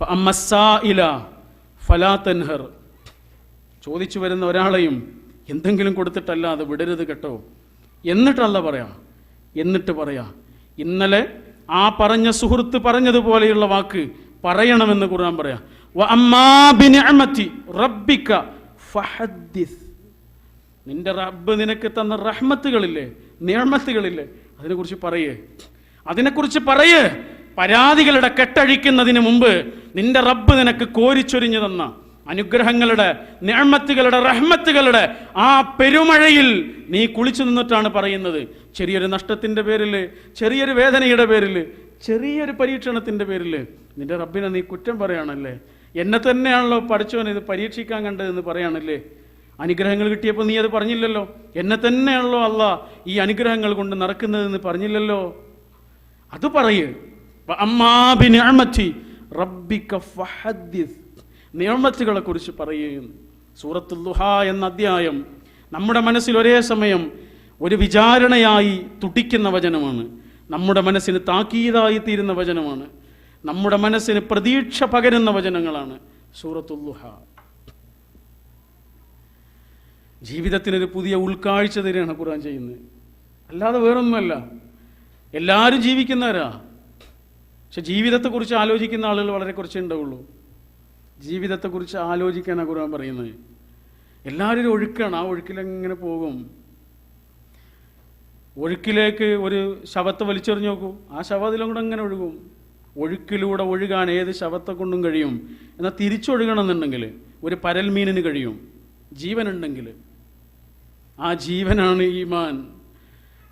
ഫഅമ്മസ്സായില ഫലാ തൻഹർ. ചോദിച്ചു വരുന്ന ഒരാളെയും എന്തെങ്കിലും കൊടുത്തിട്ടല്ല അത് വിടരുത് കേട്ടോ. എന്നിട്ടല്ല പറയാം. എന്നിട്ട് പറയാം ഇന്നലെ ആ പറഞ്ഞ സുഹൃത്ത് പറഞ്ഞതുപോലെയുള്ള വാക്ക് പറയണമെന്ന് ഖുർആൻ പറയാം. നിന്റെ റബ്ബ് നിനക്ക് തന്ന റഹ്മത്തുകളില്ലേ നിയമത്തുകളില്ലേ അതിനെക്കുറിച്ച് പറയേ. അതിനെക്കുറിച്ച് പറയേ. പരാതികളുടെ കെട്ടഴിക്കുന്നതിന് മുമ്പ് നിന്റെ റബ്ബ് നിനക്ക് കോരിച്ചൊരിഞ്ഞു തന്ന അനുഗ്രഹങ്ങളുടെ നിഴമത്തുകളുടെ റഹ്മത്തുകളുടെ ആ പെരുമഴയിൽ നീ കുളിച്ചു നിന്നിട്ടാണ് പറയുന്നത്. ചെറിയൊരു നഷ്ടത്തിന്റെ പേരിൽ ചെറിയൊരു വേദനയുടെ പേരിൽ ചെറിയൊരു പരീക്ഷണത്തിന്റെ പേരിൽ നിന്റെ റബ്ബിനെ നീ കുറ്റം പറയാണല്ലേ? എന്നെ തന്നെയാണല്ലോ പഠിച്ചവൻ ഇത് പരീക്ഷിക്കാൻ കണ്ടതെന്ന് പറയാണല്ലേ? അനുഗ്രഹങ്ങൾ കിട്ടിയപ്പോൾ നീ അത് പറഞ്ഞില്ലല്ലോ? എന്നെ തന്നെയാണല്ലോ അല്ല ഈ അനുഗ്രഹങ്ങൾ കൊണ്ട് നടക്കുന്നതെന്ന് പറഞ്ഞില്ലല്ലോ? അത് പറയ്. നിയമത്തുകളെ കുറിച്ച് പറയുകയും സൂറത്തുൽ ദുഹ എന്ന അധ്യായം നമ്മുടെ മനസ്സിൽ ഒരേ സമയം ഒരു വിചാരണയായി തുടിക്കുന്ന വചനമാണ്. നമ്മുടെ മനസ്സിന് താക്കീതായി തീരുന്ന വചനമാണ്. നമ്മുടെ മനസ്സിന് പ്രതീക്ഷ പകരുന്ന വചനങ്ങളാണ് സൂറത്തുൽ ദുഹ. ജീവിതത്തിനൊരു പുതിയ ഉൾക്കാഴ്ച തരികയാണ് ഖുർആൻ ചെയ്യുന്നത്. അല്ലാതെ വേറൊന്നുമല്ല. എല്ലാവരും ജീവിക്കുന്നവരാ. പക്ഷെ ജീവിതത്തെക്കുറിച്ച് ആലോചിക്കുന്ന ആളുകൾ വളരെ കുറച്ചേ ഉണ്ടാവുള്ളൂ. ജീവിതത്തെക്കുറിച്ച് ആലോചിക്കാനാണ് ഖുർആൻ പറയുന്നത്. എല്ലാവരും ഒഴുക്കാണ്. ആ ഒഴുക്കിലെങ്ങനെ പോകും? ഒഴുക്കിലേക്ക് ഒരു ശവത്തെ വലിച്ചെറിഞ്ഞ് നോക്കൂ. ആ ശവം അതിലും കൂടെ അങ്ങനെ ഒഴുകും? ഒഴുക്കിലൂടെ ഒഴുകാൻ ഏത് ശവത്തെ കൊണ്ടും കഴിയും? എന്നാൽ തിരിച്ചൊഴുകണമെന്നുണ്ടെങ്കിൽ ഒരു പരൽമീനിന് കഴിയും. ജീവനുണ്ടെങ്കിൽ. ആ ജീവനാണ് ഈമാൻ.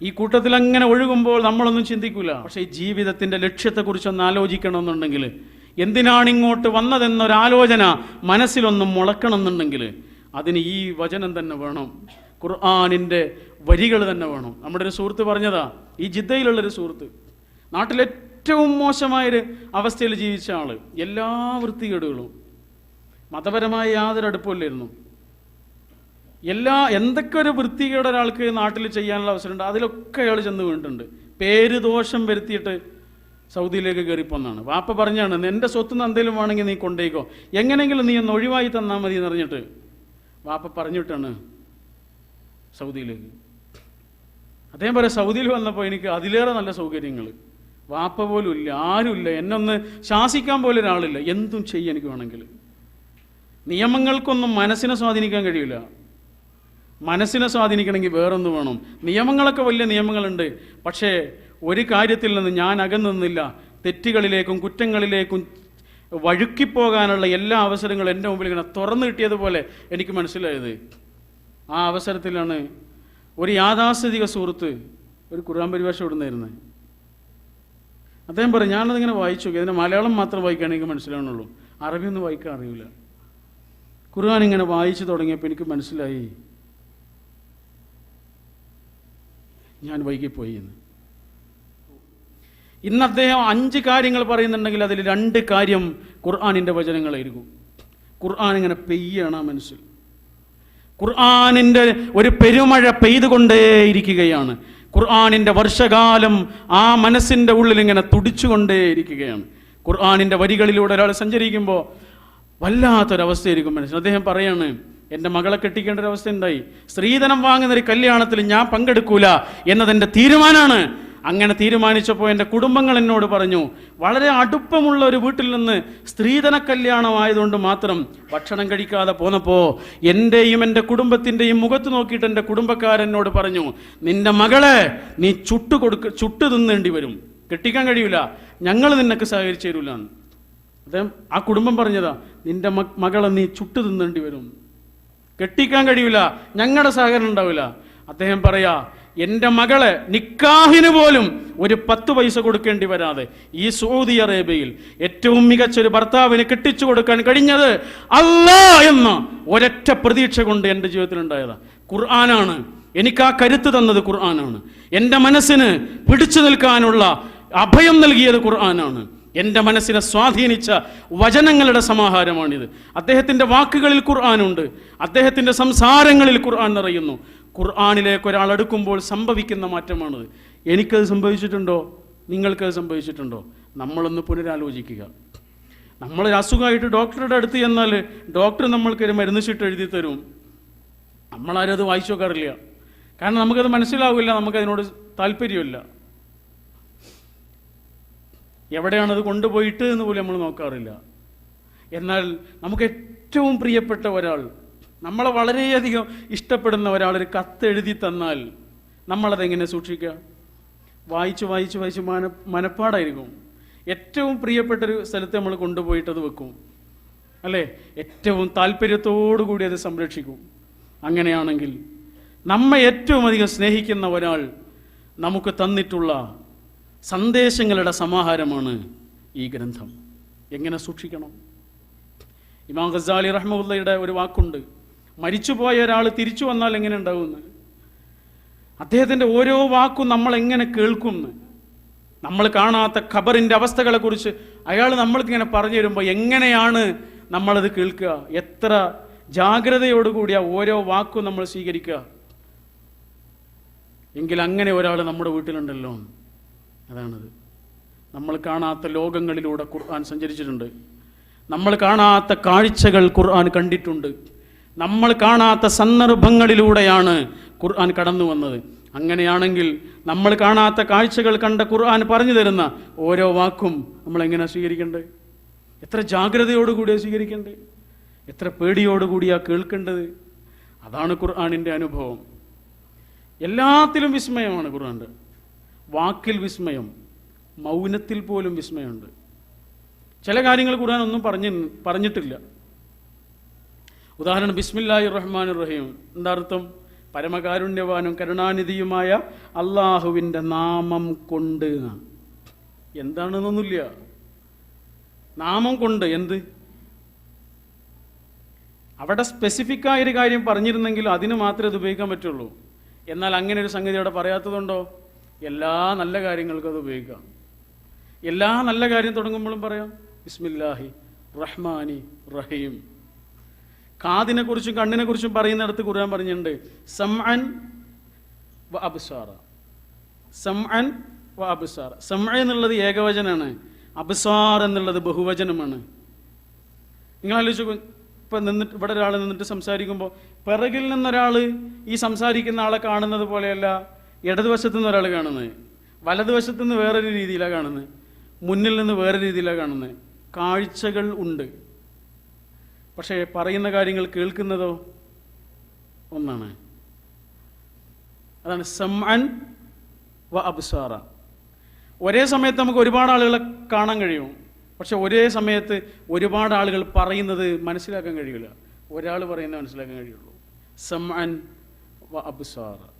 ഈ കൂട്ടത്തിൽ അങ്ങനെ ഒഴുകുമ്പോൾ നമ്മളൊന്നും ചിന്തിക്കില്ല പക്ഷേ ഈ ജീവിതത്തിന്റെ ലക്ഷ്യത്തെക്കുറിച്ചൊന്ന് ആലോചിക്കണമെന്നുണ്ടെങ്കിൽ എന്തിനാണ് ഇങ്ങോട്ട് വന്നതെന്നൊരാലോചന മനസ്സിലൊന്നും മുളക്കണമെന്നുണ്ടെങ്കിൽ അതിന് ഈ വചനം തന്നെ വേണം. ഖുർആാനിന്റെ വരികൾ തന്നെ വേണം. നമ്മുടെ ഒരു സുഹൃത്ത് പറഞ്ഞതാ ഈ ജിദ്ദയിലുള്ളൊരു സുഹൃത്ത് നാട്ടിലേറ്റവും മോശമായൊരു അവസ്ഥയിൽ ജീവിച്ച ആൾ എല്ലാ വൃത്തികേടുകളും മതപരമായ യാതൊരു അടുപ്പമില്ലായിരുന്നു എല്ലാ എന്തൊക്കെ ഒരു വൃത്തികേട് ഒരാൾക്ക് നാട്ടിൽ ചെയ്യാനുള്ള അവസരമുണ്ട് അതിലൊക്കെ അയാൾ ചെന്ന് വീണിട്ടുണ്ട്. പേര് ദോഷം വരുത്തിയിട്ട് സൗദിയിലേക്ക് കയറിപ്പോന്നാണ്. വാപ്പ പറഞ്ഞാണ് എന്റെ സ്വത്ത് എന്തെങ്കിലും വേണമെങ്കിൽ നീ കൊണ്ടേക്കോ. എങ്ങനെയെങ്കിലും നീ ഒന്ന് ഒഴിവായി തന്നാൽ മതി എന്ന് പറഞ്ഞിട്ട് വാപ്പ പറഞ്ഞിട്ടാണ് സൗദിയിലേക്ക്. അദ്ദേഹം പറയാം സൗദിയിൽ വന്നപ്പോൾ എനിക്ക് അതിലേറെ നല്ല സൗകര്യങ്ങൾ വാപ്പ പോലും ഇല്ല ആരുമില്ല എന്നൊന്ന് ശാസിക്കാൻ പോലും ഒരാളില്ല. എന്തും ചെയ്യാൻ എനിക്ക് വേണമെങ്കിൽ. നിയമങ്ങൾക്കൊന്നും മനസ്സിനെ സ്വാധീനിക്കാൻ കഴിയില്ല. മനസ്സിനെ സ്വാധീനിക്കണമെങ്കിൽ വേറൊന്ന് വേണം. നിയമങ്ങളൊക്കെ വലിയ നിയമങ്ങളുണ്ട്. പക്ഷേ ഒരു കാര്യത്തിൽ നിന്ന് ഞാൻ അകന്നു നിന്നില്ല. തെറ്റുകളിലേക്കും കുറ്റങ്ങളിലേക്കും വഴുക്കിപ്പോകാനുള്ള എല്ലാ അവസരങ്ങളും എന്റെ മുമ്പിൽ ഇങ്ങനെ തുറന്നു കിട്ടിയതുപോലെ എനിക്ക് മനസ്സിലായത്. ആ അവസരത്തിലാണ് ഒരു യാഥാസ്ഥിതിക സുഹൃത്ത് ഒരു ഖുർആൻ പരിഭാഷ ഇടുന്നായിരുന്നത് അദ്ദേഹം പറയും ഞാനതിങ്ങനെ വായിച്ചു നോക്കി. മലയാളം മാത്രം വായിക്കുകയാണെങ്കിൽ എനിക്ക് അറബി ഒന്നും വായിക്കാൻ അറിയില്ല ഖുർആൻ ഇങ്ങനെ വായിച്ചു തുടങ്ങിയപ്പോൾ എനിക്ക് മനസ്സിലായി. ഞാൻ വൈകിപ്പോയി എന്ന് ഇന്ന്. അദ്ദേഹം അഞ്ച് കാര്യങ്ങൾ പറയുന്നുണ്ടെങ്കിൽ അതിൽ രണ്ട് കാര്യം ഖുർആാനിന്റെ വചനങ്ങളായിരിക്കും ഖുർആൻ ഇങ്ങനെ പെയ്യാണ് ആ മനസ്സിൽ. ഖുർആാനിന്റെ ഒരു പെരുമഴ പെയ്തുകൊണ്ടേയിരിക്കുകയാണ് ഖുർആാനിന്റെ വർഷകാലം ആ മനസ്സിന്റെ ഉള്ളിൽ ഇങ്ങനെ തുടിച്ചുകൊണ്ടേയിരിക്കുകയാണ് ഖുർആാനിന്റെ വരികളിലൂടെ ഒരാൾ സഞ്ചരിക്കുമ്പോൾ വല്ലാത്തൊരവസ്ഥയായിരിക്കും മനസ്സിൽ. അദ്ദേഹം പറയാണ് എന്റെ മകളെ കെട്ടിക്കേണ്ട ഒരു അവസ്ഥ ഉണ്ടായി സ്ത്രീധനം വാങ്ങുന്ന ഒരു കല്യാണത്തിൽ ഞാൻ പങ്കെടുക്കൂല എന്നതെന്റെ തീരുമാനമാണ് അങ്ങനെ തീരുമാനിച്ചപ്പോൾ എന്റെ കുടുംബങ്ങൾ എന്നോട് പറഞ്ഞു വളരെ അടുപ്പമുള്ള ഒരു വീട്ടിൽ നിന്ന് സ്ത്രീധന കല്യാണമായതുകൊണ്ട് മാത്രം ഭക്ഷണം കഴിക്കാതെ പോന്നപ്പോൾ എന്റെയും എന്റെ കുടുംബത്തിന്റെയും മുഖത്ത് നോക്കിയിട്ട് എന്റെ കുടുംബക്കാരെന്നോട് പറഞ്ഞു നിന്റെ മകളെ നീ ചുട്ടു കൊടുക്ക ചുട്ടു തിന്നേണ്ടി വരും. കെട്ടിക്കാൻ കഴിയൂല. ഞങ്ങൾ നിനക്ക് സഹകരിച്ചു തരൂലാണ് അദ്ദേഹം ആ കുടുംബം പറഞ്ഞതാ നിന്റെ മകളെ നീ ചുട്ടു തിന്നേണ്ടി വരും. കെട്ടിക്കാൻ കഴിയൂല. ഞങ്ങളുടെ സഹകരണം ഉണ്ടാവില്ല അദ്ദേഹം പറയാ എന്റെ മകളെ നിക്കാഹിന് പോലും ഒരു പത്ത് പൈസ കൊടുക്കേണ്ടി വരാതെ ഈ സൗദി അറേബ്യയിൽ ഏറ്റവും മികച്ച ഒരു ഭർത്താവിന് കെട്ടിച്ചു കൊടുക്കാൻ കഴിഞ്ഞത് അല്ല എന്ന ഒരൊറ്റ പ്രതീക്ഷ കൊണ്ട് എന്റെ ജീവിതത്തിൽ ഉണ്ടായതാ. ഖുർആനാണ്. എനിക്ക് ആ കരുത്ത് തന്നത് ഖുർആനാണ്. എന്റെ മനസ്സിന് പിടിച്ചു നിൽക്കാനുള്ള അഭയം നൽകിയത് ഖുർആനാണ്. എന്റെ മനസ്സിനെ സ്വാധീനിച്ച വചനങ്ങളുടെ സമാഹാരമാണിത്. അദ്ദേഹത്തിന്റെ വാക്കുകളിൽ ഖുർആാനുണ്ട് അദ്ദേഹത്തിന്റെ സംസാരങ്ങളിൽ ഖുർആൻ നിറയുന്നു. ഖുർആാനിലേക്ക് ഒരാൾ അടുക്കുമ്പോൾ സംഭവിക്കുന്ന മാറ്റമാണിത്. എനിക്കത് സംഭവിച്ചിട്ടുണ്ടോ? നിങ്ങൾക്കത് സംഭവിച്ചിട്ടുണ്ടോ? നമ്മളൊന്ന് പുനരാലോചിക്കുക. നമ്മൾ അസുഖമായിട്ട് ഡോക്ടറുടെ അടുത്ത് ചെന്നാൽ ഡോക്ടർ നമ്മൾക്കൊരു മരുന്ന് ചീട്ട് എഴുതി തരും. നമ്മളാരും അത് വായിച്ചു നോക്കാറില്ല. കാരണം നമുക്കത് മനസ്സിലാവില്ല നമുക്കതിനോട് താല്പര്യമില്ല. എവിടെയാണത് കൊണ്ടുപോയിട്ട് എന്ന് പോലും നമ്മൾ നോക്കാറില്ല. എന്നാൽ നമുക്ക് ഏറ്റവും പ്രിയപ്പെട്ട ഒരാൾ നമ്മളെ വളരെയധികം ഇഷ്ടപ്പെടുന്ന ഒരാൾ ഒരു കത്ത് എഴുതി തന്നാൽ നമ്മളതെങ്ങനെ സൂക്ഷിക്കുക? വായിച്ച് വായിച്ച് വായിച്ച് മന മനപ്പാടായിരിക്കും. ഏറ്റവും പ്രിയപ്പെട്ട ഒരു സ്ഥലത്ത് നമ്മൾ കൊണ്ടുപോയിട്ടത് വെക്കും. അല്ലേ? ഏറ്റവും താല്പര്യത്തോടു കൂടി അത് സംരക്ഷിക്കും. അങ്ങനെയാണെങ്കിൽ നമ്മെ ഏറ്റവും അധികം സ്നേഹിക്കുന്ന ഒരാൾ നമുക്ക് തന്നിട്ടുള്ള സന്ദേശങ്ങളുടെ സമാഹാരമാണ് ഈ ഗ്രന്ഥം. എങ്ങനെ സൂക്ഷിക്കണം? ഇമാം ഖസാലി റഹ്മുല്ലയുടെ ഒരു വാക്കുണ്ട് മരിച്ചുപോയ ഒരാൾ തിരിച്ചു വന്നാൽ എങ്ങനെ ഉണ്ടാവുമെന്ന്? അദ്ദേഹത്തിന്റെ ഓരോ വാക്കും നമ്മൾ എങ്ങനെ കേൾക്കുമെന്ന് നമ്മൾ കാണാത്ത ഖബറിന്റെ അവസ്ഥകളെക്കുറിച്ച് അയാൾ നമ്മൾക്ക് ഇങ്ങനെ പറഞ്ഞു തരുമ്പോൾ എങ്ങനെയാണ് നമ്മളത് കേൾക്കുക? എത്ര ജാഗ്രതയോടുകൂടിയ ഓരോ വാക്കും നമ്മൾ സ്വീകരിക്കുക? എങ്കിൽ അങ്ങനെ ഒരാൾ നമ്മുടെ വീട്ടിലുണ്ടല്ലോ. അതാണത്. നമ്മൾ കാണാത്ത ലോകങ്ങളിലൂടെ ഖുർആൻ സഞ്ചരിച്ചിട്ടുണ്ട്. നമ്മൾ കാണാത്ത കാഴ്ചകൾ ഖുർആൻ കണ്ടിട്ടുണ്ട്. നമ്മൾ കാണാത്ത സന്ദർഭങ്ങളിലൂടെയാണ് ഖുർആൻ കടന്നു വന്നത്. അങ്ങനെയാണെങ്കിൽ നമ്മൾ കാണാത്ത കാഴ്ചകൾ കണ്ട ഖുർആൻ പറഞ്ഞു തരുന്ന ഓരോ വാക്കും നമ്മൾ എങ്ങനെ സ്വീകരിക്കേണ്ടത് എത്ര ജാഗ്രതയോടുകൂടിയാണ് സ്വീകരിക്കേണ്ടത് എത്ര പേടിയോടുകൂടിയാണ് കേൾക്കേണ്ടത്? അതാണ് ഖുർആാനിന്റെ അനുഭവം. എല്ലാത്തിലും വിസ്മയമാണ് ഖുർആന്റെ വാക്കിൽ വിസ്മയം മൗനത്തിൽ പോലും വിസ്മയമുണ്ട്. ചില കാര്യങ്ങൾ ഖുർആൻ ഒന്നും പറഞ്ഞ് പറഞ്ഞിട്ടില്ല. ഉദാഹരണം ബിസ്മില്ലാഹി റഹ്മാൻ റഹീം. എന്താ അർത്ഥം? പരമകാരുണ്യവാനും കരുണാനിധിയുമായ അള്ളാഹുവിന്റെ നാമം കൊണ്ട് എന്താണെന്നൊന്നുമില്ല. നാമം കൊണ്ട് എന്ത്? അവിടെ സ്പെസിഫിക് ആയ ഒരു കാര്യം പറഞ്ഞിരുന്നെങ്കിൽ അതിന് മാത്രമേ ഇത് ഉപയോഗിക്കാൻ പറ്റുള്ളൂ. എന്നാൽ അങ്ങനെ ഒരു സംഗതി അവിടെ പറയാത്തതുകൊണ്ടോ എല്ലാ നല്ല കാര്യങ്ങൾക്കും അത് ഉപയോഗിക്കാം. എല്ലാ നല്ല കാര്യം തുടങ്ങുമ്പോഴും പറയാം ബിസ്മില്ലാഹി റഹ്മാനി റഹീം. കാതിനെ കുറിച്ചും കണ്ണിനെ കുറിച്ചും പറയുന്നിടത്ത് ഖുർആൻ പറഞ്ഞിട്ടുണ്ട് സംഅൻ വ അബ്സാറ. സംഅൻ വ അബ്സാറ. സംഅ എന്നുള്ളത് ഏകവചനാണ് അബ്സാർ എന്നുള്ളത് ബഹുവചനമാണ്. നിങ്ങൾ ആലോചിച്ചു ഇപ്പം നിന്നിട്ട് ഇവിടെ ഒരാൾ നിന്നിട്ട് സംസാരിക്കുമ്പോൾ പിറകിൽ നിന്നൊരാൾ ഈ സംസാരിക്കുന്ന ആളെ കാണുന്നത് പോലെയല്ല ഇടതുവശത്തു നിന്ന് ഒരാൾ കാണുന്നത്. വലതുവശത്തു നിന്ന് വേറൊരു രീതിയിലാണ് കാണുന്നത്. മുന്നിൽ നിന്ന് വേറെ രീതിയിലാണ് കാണുന്നത്. കാഴ്ചകൾ ഉണ്ട്. പക്ഷേ പറയുന്ന കാര്യങ്ങൾ കേൾക്കുന്നതോ ഒന്നാണ്. അതാണ് സമ്മാൻ വ അബ്സാറ. ഒരേ സമയത്ത് നമുക്ക് ഒരുപാട് ആളുകളെ കാണാൻ കഴിയും. പക്ഷെ ഒരേ സമയത്ത് ഒരുപാട് ആളുകൾ പറയുന്നത് മനസ്സിലാക്കാൻ കഴിയില്ല. ഒരാൾ പറയുന്നത് മനസ്സിലാക്കാൻ കഴിയുള്ളൂ. സമ്മാൻ വ അബ്സാറ.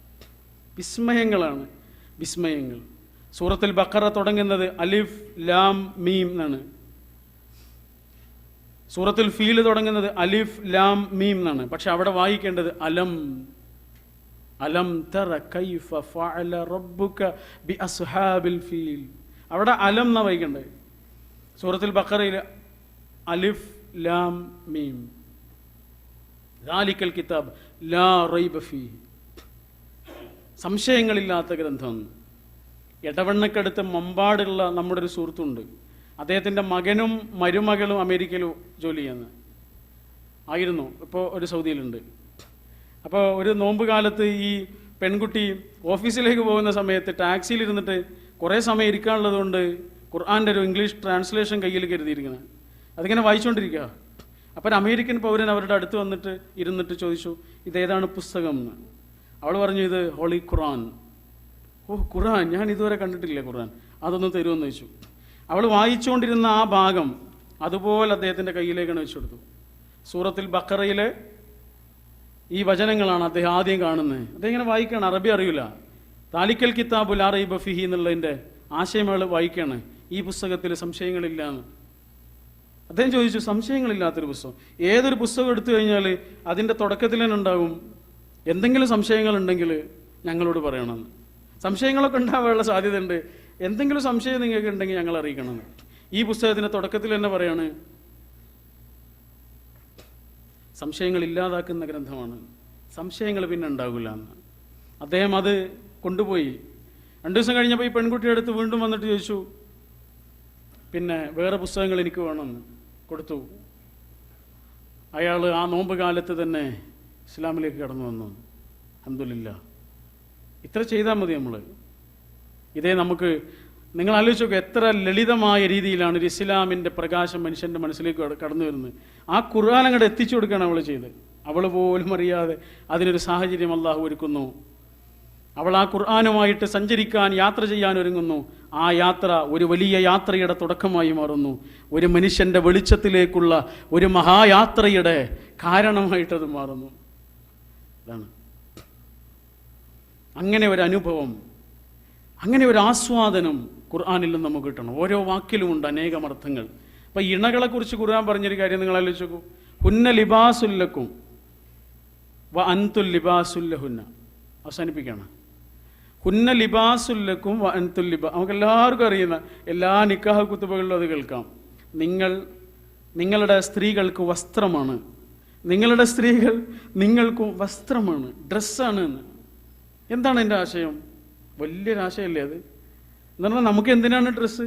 വിസ്മയങ്ങളാണ്. വിസ്മയങ്ങൾ. സൂറത്തിൽ ബക്കറ തുടങ്ങുന്നത് അലിഫ് ലാം മീം എന്നാണ്. സൂറത്തിൽ ഫീൽ തുടങ്ങുന്നത് അലിഫ് ലാം മീം എന്നാണ്. പക്ഷെ അവിടെ വായിക്കേണ്ടത് അലം. അലം തറ കൈഫ ഫഅല റബ്ബുക ബി അസ്ഹാബിൽ ഫീൽ. അവിടെ അലം എന്നാ വായിക്കേണ്ടത്? സൂറത്തിൽ ബക്കറയിൽ അലിഫ് ലാം മീം. ലാലിക്കൽ കിതാബ് ലാ റൈബ ഫീ സംശയങ്ങളില്ലാത്ത ഗ്രന്ഥം. ഇടവണ്ണക്കടുത്ത് മമ്പാടുള്ള നമ്മുടെ ഒരു സുഹൃത്തുണ്ട്. അദ്ദേഹത്തിന്റെ മകനും മരുമകളും അമേരിക്കയിൽ ജോലി ചെയ്യുന്നത് ആയിരുന്നു. ഇപ്പോൾ ഒരു സൗദിയിലുണ്ട്. അപ്പോൾ ഒരു നോമ്പ് കാലത്ത് ഈ പെൺകുട്ടി ഓഫീസിലേക്ക് പോകുന്ന സമയത്ത് ടാക്സിയിലിരുന്നിട്ട് കുറേ സമയം ഇരിക്കാനുള്ളത് കൊണ്ട് ഖുർആാന്റെ ഒരു ഇംഗ്ലീഷ് ട്രാൻസ്ലേഷൻ കയ്യിൽ കരുതിയിരിക്കുന്നത് അതിങ്ങനെ വായിച്ചുകൊണ്ടിരിക്കുക അപ്പോൾ ഒരു അമേരിക്കൻ പൗരൻ അവരുടെ അടുത്ത് വന്നിട്ട് ഇരുന്നിട്ട് ചോദിച്ചു ഇതേതാണ് പുസ്തകം? എന്ന്. അവൾ പറഞ്ഞു ഇത് ഹോളി ഖുറാൻ ഓ ഖുറാൻ ഞാൻ ഇതുവരെ കണ്ടിട്ടില്ല ഖുറാൻ അതൊന്ന് തരുമെന്ന് ചോദിച്ചു. അവൾ വായിച്ചുകൊണ്ടിരുന്ന ആ ഭാഗം അതുപോലെ അദ്ദേഹത്തിന്റെ കയ്യിലേക്കാണ് വെച്ചു കൊടുത്തു സൂറത്തിൽ ബക്കറയിലെ ഈ വചനങ്ങളാണ് അദ്ദേഹം ആദ്യം കാണുന്നത്. അദ്ദേഹം ഇങ്ങനെ വായിക്കുകയാണ് അറബി അറിയില്ല താലിക്കൽ കിതാബുൽ അറൈബ ഫിഹി എന്നുള്ളതിന്റെ ആശയം അയാൾ വായിക്കുകയാണ്. ഈ പുസ്തകത്തിൽ സംശയങ്ങളില്ല എന്ന്. അദ്ദേഹം ചോദിച്ചു സംശയങ്ങളില്ലാത്തൊരു പുസ്തകം? ഏതൊരു പുസ്തകം എടുത്തു കഴിഞ്ഞാൽ അതിന്റെ തുടക്കത്തിൽ തന്നെ ഉണ്ടാകും? എന്തെങ്കിലും സംശയങ്ങളുണ്ടെങ്കിൽ ഞങ്ങളോട് പറയണമെന്ന് സംശയങ്ങളൊക്കെ ഉണ്ടാവാനുള്ള സാധ്യതയുണ്ട്. എന്തെങ്കിലും സംശയം നിങ്ങൾക്ക് ഉണ്ടെങ്കിൽ ഞങ്ങൾ അറിയിക്കണമെന്ന് ഈ പുസ്തകത്തിന്റെ തുടക്കത്തിൽ തന്നെ പറയാണ് സംശയങ്ങൾ ഇല്ലാതാക്കുന്ന ഗ്രന്ഥമാണ്. സംശയങ്ങൾ പിന്നെ ഉണ്ടാകില്ല എന്ന്. അദ്ദേഹം അത് കൊണ്ടുപോയി. രണ്ടു ദിവസം കഴിഞ്ഞപ്പോൾ ഈ പെൺകുട്ടിയുടെ അടുത്ത് വീണ്ടും വന്നിട്ട് ചോദിച്ചു പിന്നെ വേറെ പുസ്തകങ്ങൾ എനിക്ക് വേണമെന്ന് കൊടുത്തു. അയാൾ ആ നോമ്പ് കാലത്ത് തന്നെ ഇസ്ലാമിലേക്ക് കടന്നു വന്നു. അഹമ്മദില്ല ഇത്ര ചെയ്താൽ മതി നമ്മൾ ഇതേ നമുക്ക് നിങ്ങൾ ആലോചിച്ച് നോക്കുക എത്ര ലളിതമായ രീതിയിലാണ് ഒരു ഇസ്ലാമിന്റെ പ്രകാശം മനുഷ്യന്റെ മനസ്സിലേക്ക് കട- കടന്നു വരുന്നത്. ആ ഖുർആൻ അങ്ങോട്ട് എത്തിച്ചു കൊടുക്കുകയാണ് അവൾ ചെയ്ത് അവൾ പോലും അറിയാതെ അതിനൊരു സാഹചര്യം അള്ളാഹു ഒരുക്കുന്നു. അവൾ ആ ഖുർആാനുമായിട്ട് സഞ്ചരിക്കാൻ യാത്ര ചെയ്യാൻ ഒരുങ്ങുന്നു. ആ യാത്ര ഒരു വലിയ യാത്രയുടെ തുടക്കമായി മാറുന്നു. ഒരു മനുഷ്യന്റെ വെളിച്ചത്തിലേക്കുള്ള ഒരു മഹായാത്രയുടെ കാരണമായിട്ടത് മാറുന്നു. അതാണ് അങ്ങനെ ഒരു അനുഭവം അങ്ങനെ ഒരു ആസ്വാദനം ഖുർആാനിൽ നിന്ന് നമുക്ക് കിട്ടണം. ഓരോ വാക്കിലുമുണ്ട് അനേകം അർത്ഥങ്ങൾ. അപ്പം ഇണകളെ കുറിച്ച് ഖുർആൻ പറഞ്ഞൊരു കാര്യം നിങ്ങൾ ആലോചിച്ച് ഹുന്ന ലിബാസുല്ലക്കും വ അൻതുൽ ലിബാസുല്ലഹുന്ന അവസാനിപ്പിക്കണം ഹുന്ന ലിബാസുല്ലക്കും വ അൻതുൽ ലിബാ നമുക്ക് എല്ലാവർക്കും അറിയുന്ന എല്ലാ നിക്കാഹ കുത്തുബകളിലും അത് കേൾക്കാം. നിങ്ങൾ നിങ്ങളുടെ സ്ത്രീകൾക്ക് വസ്ത്രമാണ് നിങ്ങളുടെ സ്ത്രീകൾ നിങ്ങൾക്കും വസ്ത്രമാണ് ഡ്രസ്സാണ് എന്ന്. എന്താണ് എന്റെ ആശയം? വലിയൊരാശയമല്ലേ അത്? എന്ന് പറഞ്ഞാൽ നമുക്ക് എന്തിനാണ് ഡ്രസ്സ്?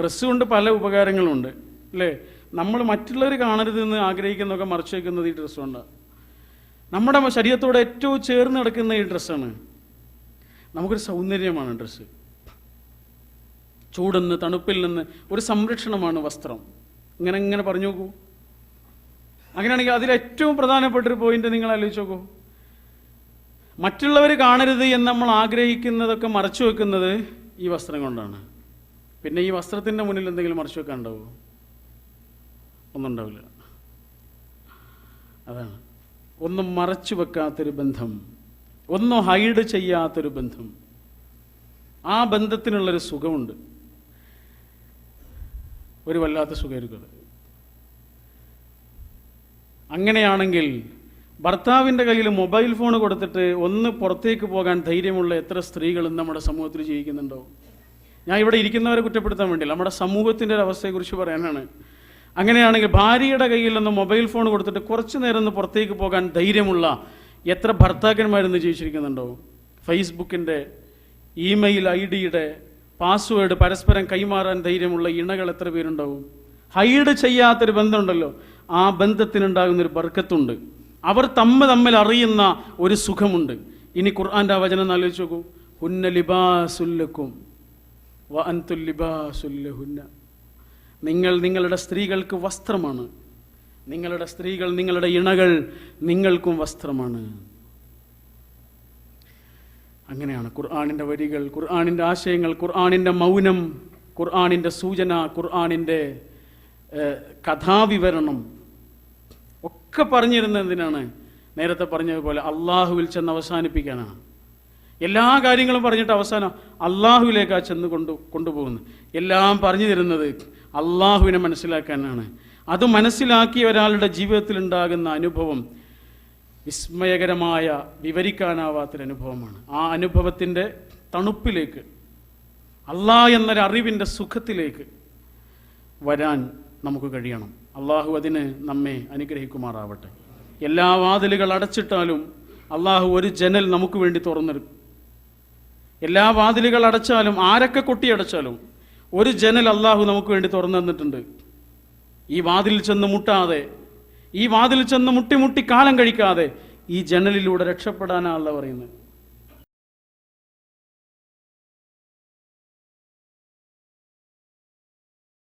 ഡ്രസ്സ് കൊണ്ട് പല ഉപകാരങ്ങളുണ്ട് അല്ലേ? നമ്മൾ മറ്റുള്ളവർ കാണരുതെന്ന് ആഗ്രഹിക്കുന്നതൊക്കെ മറച്ചു വയ്ക്കുന്നത് ഈ ഡ്രസ്സ് കൊണ്ടാണ് നമ്മുടെ ശരീരത്തോട് ഏറ്റവും ചേർന്ന് നടക്കുന്ന ഈ ഡ്രസ്സാണ്. നമുക്കൊരു സൗന്ദര്യമാണ് ഡ്രസ്സ്. ചൂടെന്ന് തണുപ്പിൽ നിന്ന് ഒരു സംരക്ഷണമാണ് വസ്ത്രം. ഇങ്ങനെ ഇങ്ങനെ പറഞ്ഞു നോക്കൂ. അങ്ങനെയാണെങ്കിൽ അതിൽ ഏറ്റവും പ്രധാനപ്പെട്ട ഒരു പോയിന്റ് നിങ്ങൾ ആലോചിച്ച് നോക്കൂ. മറ്റുള്ളവർ കാണരുത് എന്ന് നമ്മൾ ആഗ്രഹിക്കുന്നതൊക്കെ മറച്ചു വെക്കുന്നത് ഈ വസ്ത്രം കൊണ്ടാണ്. പിന്നെ ഈ വസ്ത്രത്തിന്റെ മുന്നിൽ എന്തെങ്കിലും മറച്ചു വെക്കാൻ ഒന്നും ഉണ്ടാവില്ല. അതാണ്. ഒന്നും മറച്ചു വെക്കാത്തൊരു ബന്ധം. ഒന്നും ഹൈഡ് ചെയ്യാത്തൊരു ബന്ധം. ആ ബന്ധത്തിനുള്ളൊരു സുഖമുണ്ട്. ഒരു വല്ലാത്ത സുഖമായിരിക്കും അത്. അങ്ങനെയാണെങ്കിൽ ഭർത്താവിന്റെ കയ്യിൽ മൊബൈൽ ഫോൺ കൊടുത്തിട്ട് ഒന്ന് പുറത്തേക്ക് പോകാൻ ധൈര്യമുള്ള എത്ര സ്ത്രീകളും നമ്മുടെ സമൂഹത്തിൽ ജീവിക്കുന്നുണ്ടോ? ഞാൻ ഇവിടെ ഇരിക്കുന്നവരെ കുറ്റപ്പെടുത്താൻ വേണ്ടിയില്ല നമ്മുടെ സമൂഹത്തിന്റെ ഒരു അവസ്ഥയെക്കുറിച്ച് പറയാനാണ്. അങ്ങനെയാണെങ്കിൽ ഭാര്യയുടെ കയ്യിൽ നിന്ന് മൊബൈൽ ഫോൺ കൊടുത്തിട്ട് കുറച്ച് നേരം ഒന്ന് പുറത്തേക്ക് പോകാൻ ധൈര്യമുള്ള എത്ര ഭർത്താക്കന്മാരെന്ന് ജീവിച്ചിരിക്കുന്നുണ്ടോ? ഫേസ്ബുക്കിന്റെ ഇമെയിൽ ഐ ഡിയുടെ പാസ്വേഡ് പരസ്പരം കൈമാറാൻ ധൈര്യമുള്ള ഇണകൾ എത്ര പേരുണ്ടാവും? ഹൈഡ് ചെയ്യാത്തൊരു ബന്ധമുണ്ടല്ലോ. ആ ബന്ധത്തിനുണ്ടാകുന്ന ഒരു ബർക്കത്തുണ്ട്. അവർ തമ്മ തമ്മിൽ അറിയുന്ന ഒരു സുഖമുണ്ട്. ഇനി ഖുർആാന്റെ ആ വചനം ആലോചിച്ച് നോക്കൂ. ഹുന്ന ലിബാസുല്ലക്കും വ അൻതുൽ ലിബാസുല്ലഹുന്ന നിങ്ങൾ നിങ്ങളുടെ സ്ത്രീകൾക്ക് വസ്ത്രമാണ്. നിങ്ങളുടെ സ്ത്രീകൾ നിങ്ങളുടെ ഇണകൾ നിങ്ങൾക്കും വസ്ത്രമാണ്. അങ്ങനെയാണ് ഖുർആാനിന്റെ വരികൾ ഖുർആാനിന്റെ ആശയങ്ങൾ ഖുർആാനിന്റെ മൗനം ഖുർആാനിന്റെ സൂചന ഖുർആാനിന്റെ കഥാവിവരണം. ഒക്കെ പറഞ്ഞിരുന്നത് എന്തിനാണ്? നേരത്തെ പറഞ്ഞതുപോലെ അള്ളാഹുവിൽ ചെന്ന് അവസാനിപ്പിക്കാനാണ്. എല്ലാ കാര്യങ്ങളും പറഞ്ഞിട്ട് അവസാനം അള്ളാഹുവിലേക്കാ ചെന്ന് കൊണ്ടു കൊണ്ടുപോകുന്നത് എല്ലാം പറഞ്ഞു തരുന്നത് അള്ളാഹുവിനെ മനസ്സിലാക്കാനാണ്. അത് മനസ്സിലാക്കിയ ഒരാളുടെ ജീവിതത്തിൽ ഉണ്ടാകുന്ന അനുഭവം വിസ്മയകരമായ വിവരിക്കാനാവാത്തൊരനുഭവമാണ് ആ അനുഭവത്തിന്റെ തണുപ്പിലേക്ക് അള്ളാഹ് എന്നൊരറിവിന്റെ സുഖത്തിലേക്ക് വരാൻ നമുക്ക് കഴിയണം. അള്ളാഹു അതിന് നമ്മെ അനുഗ്രഹിക്കുമാറാവട്ടെ. എല്ലാ വാതിലുകൾ അടച്ചിട്ടാലും അള്ളാഹു ഒരു ജനൽ നമുക്ക് വേണ്ടി തുറന്നിരും എല്ലാ വാതിലുകൾ അടച്ചാലും ആരൊക്കെ കൊട്ടിയടച്ചാലും ഒരു ജനൽ അള്ളാഹു നമുക്ക് വേണ്ടി തുറന്നു തന്നിട്ടുണ്ട് ഈ വാതിലിൽ ചെന്ന് മുട്ടാതെ ഈ വാതിലിൽ ചെന്ന് മുട്ടിമുട്ടി മുട്ടി കാലം കഴിക്കാതെ ഈ ജനലിലൂടെ രക്ഷപ്പെടാനാണല്ലോ പറയുന്നത്.